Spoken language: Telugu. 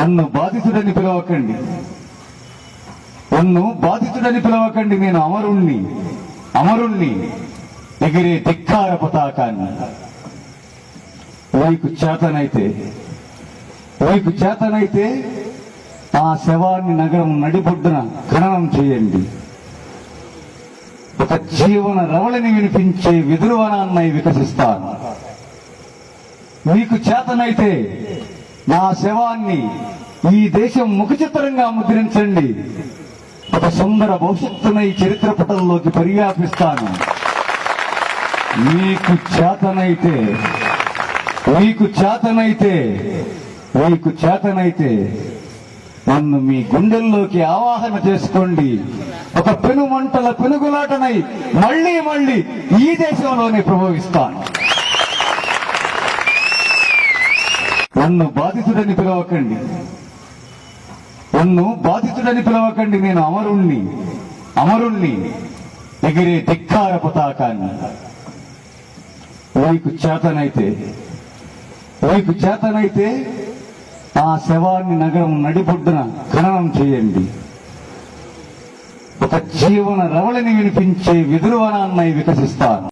నన్ను బాధితుడని పిలవకండి. నన్ను బాధితుడని పిలవకండి నేను అమరుణ్ణి అమరుణ్ణి ఎగిరే ధిక్కార పతాకాన్ని వైకు చేతనైతే వైపు చేతనైతే ఆ శవాన్ని నగరం నడిబొడ్డున ఖననం చేయండి. ఒక జీవన రవళిని వినిపించే విదురువనాన్నై వికసిస్తాను. మీకు చేతనైతే నా శవాన్ని ఈ దేశం ముఖచిత్రంగా ముద్రించండి. ఒక సుందర భవిష్యత్తునై చరిత్ర పటంలోకి పర్యాపిస్తాను. మీకు చేతనైతే మీకు చేతనైతే మీకు చేతనైతే నన్ను మీ గుండెల్లోకి ఆవాహన చేసుకోండి. ఒక పెనుమంటల పెనుగులాటనై మళ్ళీ మళ్ళీ ఈ దేశంలోనే ప్రభవిస్తాను నన్ను బాధితుడని పిలవకండి. నన్ను బాధితుడని పిలవకండి నేను అమరుణ్ణి అమరుణ్ణి ఎగిరే ధిక్కార పతాకాన్ని వైకు చేతనైతే వైకు చేతనైతే ఆ శవాన్ని నగరం నడిబొడ్డున ఖననం చేయండి. ఒక జీవన రవళిని వినిపించే విదురువనాన్నై వికసిస్తాను.